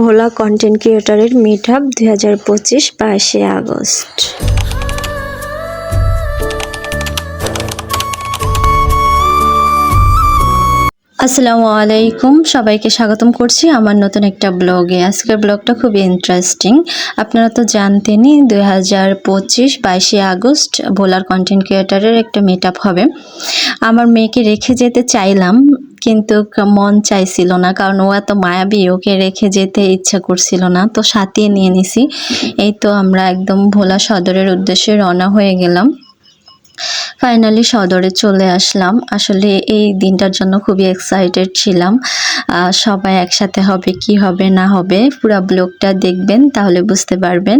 ভোলা content ক্রিয়েটরের meet up দুই হাজার পঁচিশ বাইশে আগস্ট। আসসালামু আলাইকুম, সবাইকে স্বাগতম করছি আমার নতুন একটা ব্লগে। আজকের ব্লগটা খুবই ইন্টারেস্টিং আপনারা তো জানতেনই, দুই হাজার পঁচিশ বাইশে আগস্ট ভোলার কন্টেন্ট ক্রিয়েটারের একটা মিট হবে। আমার মেয়েকে রেখে যেতে চাইলাম কিন্তু মন চাইছিল না কারণ ও এত মায়াবী ওকে রেখে যেতে ইচ্ছা করছিল না। তো সাথিয়ে নিয়ে নিছি। এই তো আমরা একদম ভোলা সদরের উদ্দেশ্যে রওনা হয়ে গেলাম। ফাইনালি সদরে চলে আসলাম। আসলে এই দিনটার জন্য খুবই এক্সাইটেড ছিলাম। সবাই একসাথে হবে, কি হবে, না হবে, পুরো ব্লগটা দেখবেন, তাহলে বুঝতে পারবেন।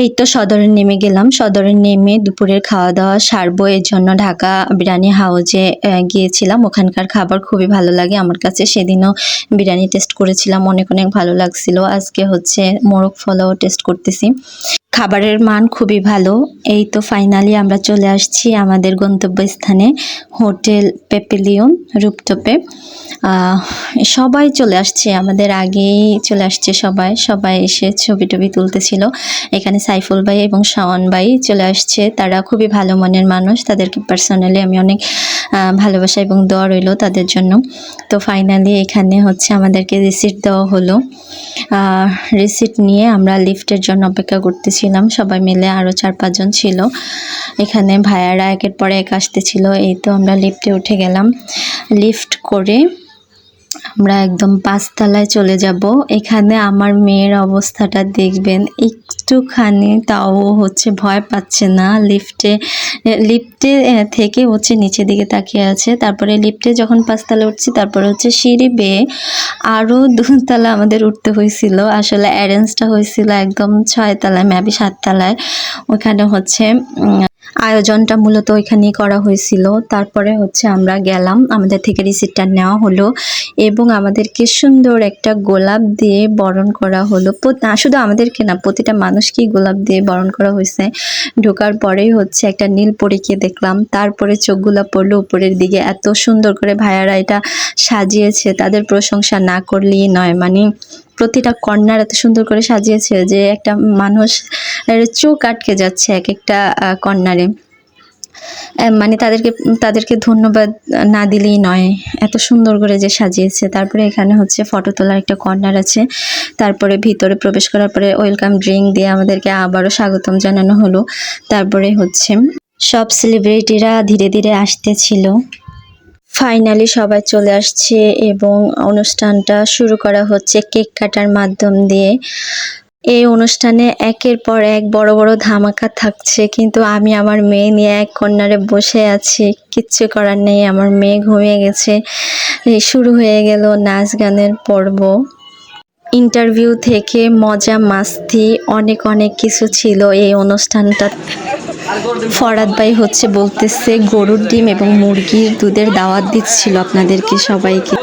এই তো সদরে নেমে গেলাম। সদরে নেমে দুপুরের খাওয়া দাওয়া সারবো, এর জন্য ঢাকা বিরিয়ানি হাউজে গিয়েছিলাম। ওখানকার খাবার খুবই ভালো লাগে। আমার কাছে সেদিনও বিরিয়ানি টেস্ট করেছিলাম। অনেক অনেক ভালো লাগছিল। আজকে হচ্ছে মোরগ ফলাও টেস্ট করতেছি। খাবারের মান খুবই ভালো। এই তো ফাইনালি আমরা চলে আসছি আমাদের গন্তব্যস্থানে হোটেল পেপিলিয়ন রূপতপে আহ, সবাই চলে আসছে আমাদের আগেই চলে আসছে সবাই। সবাই এসে ছবি টবি তুলতেছিল। এখানে সাইফুল ভাই এবং শাওন ভাই চলে আসছে। তারা খুবই ভালো মনের মানুষ। তাদেরকে পার্সোনালি আমি অনেক ভালোবাসা এবং দোয়া রইল তাদের জন্য। তো ফাইনালি এখানে হচ্ছে আমাদেরকে রিসিট দেওয়া হলো। রিসিট নিয়ে আমরা লিফটের জন্য অপেক্ষা করতেছিলাম সবাই মিলে আরও চার পাঁচজন ছিল। এখানে ভাইয়ারা একের পরে এক আসতেছিল, এই তো আমরা লিফটে উঠে গেলাম। লিফট করে আমরা একদম পাঁচতলায় চলে যাব। এখানে আমার মেয়ের অবস্থাটা দেখবেন। একটুখানি তাও হচ্ছে ভয় পাচ্ছে না। লিফটে লিফটে থেকে হচ্ছে নিচের দিকে তাকিয়ে আছে। তারপরে লিফটে যখন পাঁচতলা উঠছি, তারপরে হচ্ছে সিঁড়ি বেয়ে আরও দুতলা আমাদের উঠতে হয়েছিল। আসলে অ্যারেঞ্জটা হয়েছিল একদম ছয়তলায় ম্যাবি সাততলায়। ওখানে হচ্ছে আয়োজনটা মূলত ওইখানেই করা হয়েছিল। তারপরে হচ্ছে আমরা গেলাম, আমাদের থেকে রিসিপ্টটা নেওয়া হলো এবং আমাদেরকে সুন্দর একটা গোলাপ দিয়ে বরণ করা হলো। না, শুধু আমাদেরকে না, প্রতিটা মানুষকেই গোলাপ দিয়ে বরণ করা হয়েছে। ঢোকার পরেই হচ্ছে একটা নীল পরীকে দেখলাম। তারপরে চোখগুলা পড়ল উপরের দিকে। এত সুন্দর করে ভাইয়ারা এটা সাজিয়েছে, তাদের প্রশংসা না করলেই নয়। মানে প্রতিটা কর্নার এত সুন্দর করে সাজিয়েছে যে একটা মানুষ চোখ আটকে যাচ্ছে এক একটা কর্নারে। মানে তাদেরকে তাদেরকে ধন্যবাদ না দিলেই নয়। এত সুন্দর করে যে সাজিয়েছে। তারপরে এখানে হচ্ছে ফটো তোলার একটা কর্নার আছে। তারপরে ভিতরে প্রবেশ করার পরে ওয়েলকাম ড্রিঙ্ক দিয়ে আমাদেরকে আবারও স্বাগতম জানানো হলো। তারপরে হচ্ছে সব সেলিব্রিটিরা ধীরে ধীরে আসতেছিল। ফাইনালি সবাই চলে আসছে এবং অনুষ্ঠানটা শুরু করা হচ্ছে কেক কাটার মাধ্যম দিয়ে। এই অনুষ্ঠানে একের পর এক বড় বড় ধামাকা থাকছে, কিন্তু আমি আমার মেয়ে নিয়ে এক কর্নারে বসে আছি। কিচ্ছু করার নেই, আমার মেয়ে ঘুমিয়ে গেছে। শুরু হয়ে গেল নাচ গানের পর্ব। ইন্টারভিউ থেকে মজা মাস্তি, অনেক অনেক কিছু ছিল এই অনুষ্ঠানটা ফরাদ ভাই হচ্ছে বলতেছে গরুর ডিম এবং মুরগির দুধের দাওয়াত দিচ্ছিল আপনাদেরকে সবাইকে।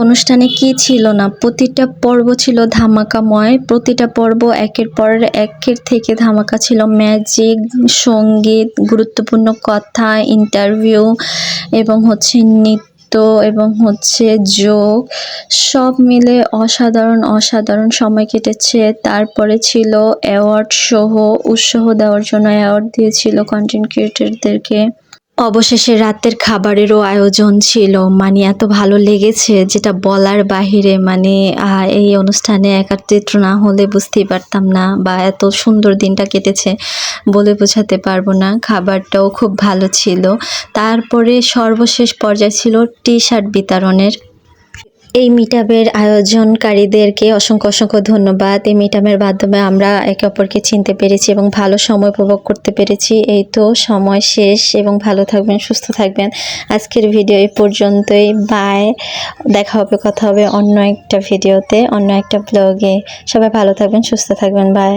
অনুষ্ঠানে কি ছিল না? প্রতিটা পর্ব ছিল ধামাকাময় প্রতিটা পর্ব একের পর একের থেকে ধামাকা ছিল। ম্যাজিক সংগীত গুরুত্বপূর্ণ কথা ইন্টারভিউ এবং হচ্ছে নৃত্য। এবং হচ্ছে যোগ সব মিলে অসাধারণ অসাধারণ সময় কেটেছে। তারপরে ছিল অ্যাওয়ার্ড সহ, উৎসাহ দেওয়ার জন্য অ্যাওয়ার্ড দিয়েছিল কন্টেন্ট ক্রিয়েটরদেরকে অবশেষে রাতের খাবারেরও আয়োজন ছিল। মানে এত ভালো লেগেছে যেটা বলার বাহিরে। মানে এই অনুষ্ঠানে একাত্রিত না হলে বুঝতেই পারতাম না বা এত সুন্দর দিনটা কেটেছে বলে বোঝাতে পারব না। খাবারটাও খুব ভালো ছিল। তারপরে সর্বশেষ পর্যায় ছিল টি শার্ট বিতরণের। এই মিটাপের আয়োজনকারীদেরকে অসংখ্য অসংখ্য ধন্যবাদ। এই মিটাপের মাধ্যমে আমরা একে অপরকে চিনতে পেরেছি এবং ভালো সময় উপভোগ করতে পেরেছি। এই তো সময় শেষ এবং ভালো থাকবেন, সুস্থ থাকবেন। আজকের ভিডিও এই পর্যন্তই। বাই দেখা হবে, কথা হবে অন্য একটা ভিডিওতে অন্য একটা ব্লগে সবাই ভালো থাকবেন, সুস্থ থাকবেন। বাই